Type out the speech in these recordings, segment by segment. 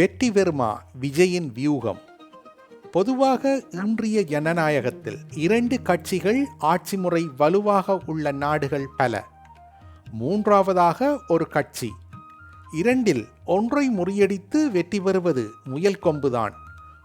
வெற்றி பெறுமா விஜயின் வியூகம்? பொதுவாக இன்றைய ஜனநாயகத்தில் இரண்டு கட்சிகள் ஆட்சி முறை வலுவாக உள்ள நாடுகள் பல. மூன்றாவதாக ஒரு கட்சி. இரண்டில் ஒன்றை முறியடித்து வெற்றி பெறுவது முயல் கொம்புதான்.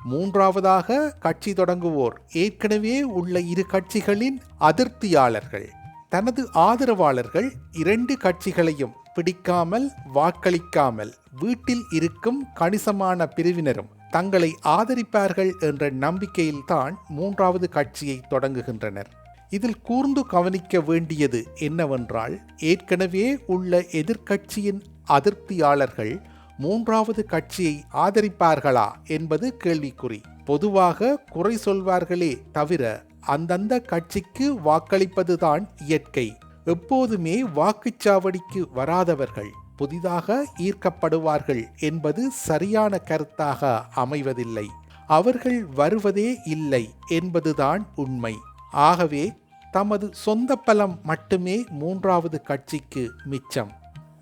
மூன்றாவதாக கட்சி தொடங்குவோர் ஏற்கனவே உள்ள இரு கட்சிகளின் அதிருப்தியாளர்கள். தனது ஆதரவாளர்கள் இரண்டு கட்சிகளையும் பிடிக்காமல் வாக்களிக்காமல் வீட்டில் இருக்கும் கணிசமான பிரிவினரும் தங்களை ஆதரிப்பார்கள் என்ற நம்பிக்கையில்தான் மூன்றாவது கட்சியை தொடங்குகின்றனர். இதில் கூர்ந்து கவனிக்க வேண்டியது என்னவென்றால் ஏற்கனவே உள்ள எதிர்க்கட்சியின் அதிருப்தியாளர்கள் மூன்றாவது கட்சியை ஆதரிப்பார்களா என்பது கேள்விக்குறி. பொதுவாக குறை சொல்வார்களே தவிர அந்தந்த கட்சிக்கு வாக்களிப்பதுதான் இயற்கை. எப்போதுமே வாக்குச்சாவடிக்கு வராதவர்கள் புதிதாக ஈர்க்கப்படுவார்கள் என்பது சரியான கருத்தாக அமைவதில்லை. அவர்கள் வருவதே இல்லை என்பதுதான் உண்மை. ஆகவே தமது சொந்த பலம் மட்டுமே மூன்றாவது கட்சிக்கு மிச்சம்.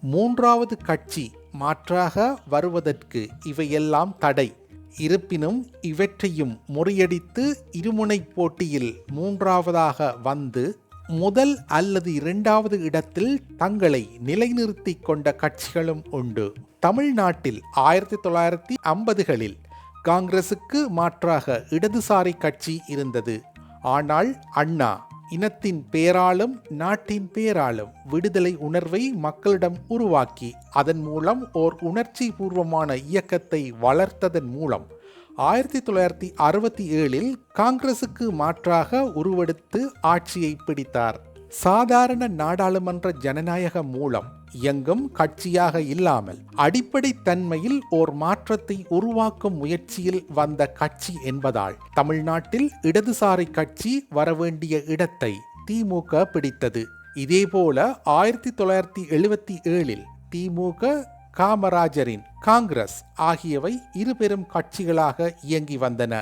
மூன்றாவது கட்சி மாற்றாக வருவதற்கு இவையெல்லாம் தடை. இருப்பினும் இவற்றையும் முறியடித்து இருமுனை போட்டியில் மூன்றாவதாக வந்து முதல் அல்லது இரண்டாவது இடத்தில் தங்களை நிலைநிறுத்தி கொண்ட கட்சிகளும் உண்டு. தமிழ்நாட்டில் ஆயிரத்தி தொள்ளாயிரத்தி ஐம்பதுகளில் காங்கிரசுக்கு மாற்றாக இடதுசாரி கட்சி இருந்தது. ஆனால் அண்ணா இனத்தின் பேராலும் நாட்டின் பேராலும் விடுதலை உணர்வை மக்களிடம் உருவாக்கி அதன் மூலம் ஓர் உணர்ச்சி பூர்வமான இயக்கத்தை வளர்த்ததன் மூலம் ஆயிரத்தி தொள்ளாயிரத்தி அறுபத்தி ஏழில் காங்கிரசுக்கு மாற்றாக உருவெடுத்து ஆட்சியை பிடித்தார். சாதாரண நாடாளுமன்ற ஜனநாயக மூலம் இயங்கும் கட்சியாக இல்லாமல் அடிப்படை தன்மையில் ஓர் மாற்றத்தை உருவாக்கும் முயற்சியில் வந்த கட்சி என்பதால் தமிழ்நாட்டில் இடதுசாரி கட்சி வரவேண்டிய இடத்தை திமுக பிடித்தது. இதேபோல ஆயிரத்தி தொள்ளாயிரத்தி எழுபத்தி ஏழில் திமுக காமராஜரின் காங்கிரஸ் ஆகியவை இரு பெரும் கட்சிகளாக இயங்கி வந்தன.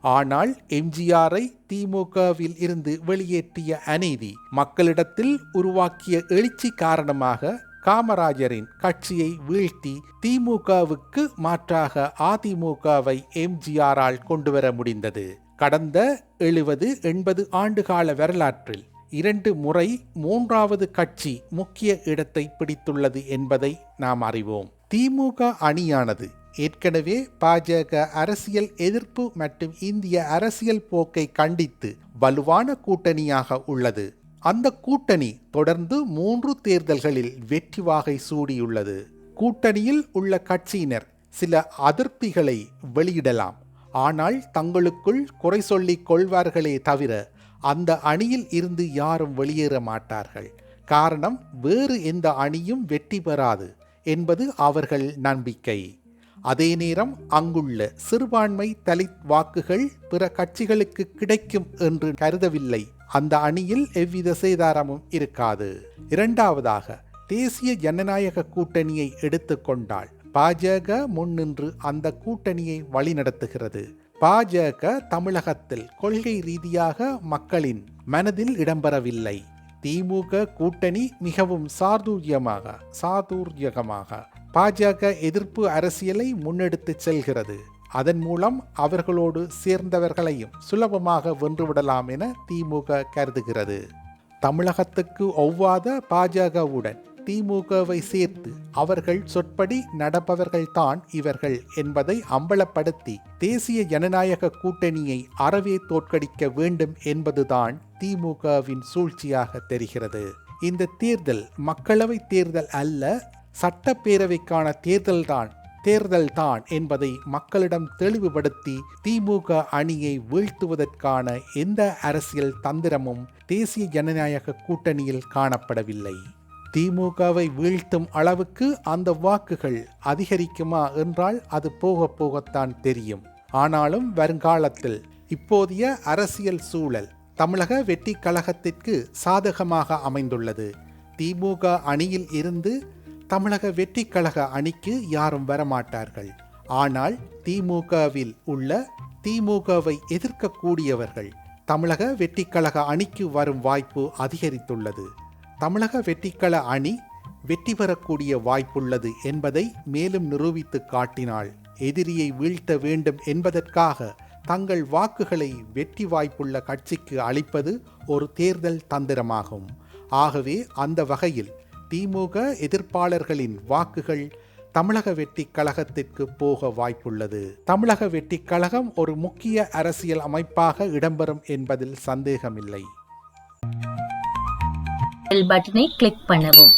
ஆனால் எம்ஜிஆரை திமுகவில் இருந்து வெளியேற்றிய அநீதி மக்களிடத்தில் உருவாக்கிய எழுச்சி காரணமாக காமராஜரின் கட்சியை வீழ்த்தி திமுகவுக்கு மாற்றாக அதிமுகவை எம்ஜிஆரால் கொண்டுவர முடிந்தது. கடந்த எழுபது எண்பது ஆண்டுகால வரலாற்றில் இரண்டு முறை மூன்றாவது கட்சி முக்கிய இடத்தை பிடித்துள்ளது என்பதை நாம் அறிவோம். திமுக அணியானது ஏற்கனவே பாஜக அரசியல் எதிர்ப்பு மற்றும் இந்திய அரசியல் போக்கை கண்டித்து வலுவான கூட்டணியாக உள்ளது. அந்த கூட்டணி தொடர்ந்து மூன்று தேர்தல்களில் வெற்றி வாகை சூடியுள்ளது. கூட்டணியில் உள்ள கட்சியினர் சில அதிருப்திகளை வெளியிடலாம். ஆனால் தங்களுக்குள் குறை சொல்லிக் கொள்வார்களே தவிர அந்த அணியில் இருந்து யாரும் வெளியேற மாட்டார்கள். காரணம் வேறு எந்த அணியும் வெற்றி பெறாது என்பது அவர்கள் நம்பிக்கை. அதே நேரம் அங்குள்ள சிறுபான்மை தலித் வாக்குகள் பிற கட்சிகளுக்கு கிடைக்கும் என்று கருதவில்லை. அந்த அணியில் எவ்வித சேதாரமும் இருக்காது. இரண்டாவதாக தேசிய ஜனநாயக கூட்டணியை எடுத்துக்கொண்டால் பாஜக முன்னின்று அந்த கூட்டணியை வழிநடத்துகிறது. பாஜக தமிழகத்தில் கொள்கை ரீதியாக மக்களின் மனதில் இடம்பெறவில்லை. திமுக கூட்டணி மிகவும் சாதுரியமாக சாதுரியகமாக. பாஜக எதிர்ப்பு அரசியலை முன்னெடுத்து செல்கிறது. அதன் மூலம் அவர்களோடு சேர்ந்தவர்களையும் சுலபமாக வென்றுவிடலாம் என திமுக கருதுகிறது. தமிழகத்துக்கு ஒவ்வாத பாஜகவுடன் திமுகவை சேர்த்து அவர்கள் சொற்படி நடப்பவர்கள்தான் இவர்கள் என்பதை அம்பலப்படுத்தி தேசிய ஜனநாயக கூட்டணியை அறவே தோற்கடிக்க வேண்டும் என்பதுதான் திமுகவின் சூழ்ச்சியாக தெரிகிறது. இந்த தேர்தல் மக்களவை தேர்தல் அல்ல சட்டப்பேரவைக்கான தேர்தல்தான் தேர்தல்தான் என்பதை மக்களிடம் தெளிவுபடுத்தி திமுக அணியை வீழ்த்துவதற்கான எந்த அரசியல் தந்திரமும் தேசிய ஜனநாயக கூட்டணியில் காணப்படவில்லை. திமுகவை வீழ்த்தும் அளவுக்கு அந்த வாக்குகள் அதிகரிக்குமா என்றால் அது போக போகத்தான் தெரியும். ஆனாலும் வருங்காலத்தில் இப்போதைய அரசியல் சூழல் தமிழக வெற்றி கழகத்திற்கு சாதகமாக அமைந்துள்ளது. திமுக அணியில் இருந்து தமிழக வெற்றி கழக அணிக்கு யாரும் வரமாட்டார்கள். ஆனால் திமுகவில் உள்ள திமுகவை எதிர்க்கக்கூடியவர்கள் தமிழக வெற்றிக்கழக அணிக்கு வரும் வாய்ப்பு அதிகரித்துள்ளது. தமிழக வெற்றிக்கள அணி வெற்றி பெறக்கூடிய வாய்ப்புள்ளது என்பதை மேலும் நிரூபித்து காட்டினாள். எதிரியை வீழ்த்த வேண்டும் என்பதற்காக தங்கள் வாக்குகளை வெற்றி வாய்ப்புள்ள கட்சிக்கு அளிப்பது ஒரு தேர்தல் தந்திரமாகும். ஆகவே அந்த வகையில் திமுக எதிர்ப்பாளர்களின் வாக்குகள் தமிழக வெட்டி கழகத்திற்கு போக வாய்ப்புள்ளது. தமிழக வெட்டி கழகம் ஒரு முக்கிய அரசியல் அமைப்பாக இடம்பெறும் என்பதில் சந்தேகமில்லை. பெல் பட்டனை கிளிக் பண்ணவும்.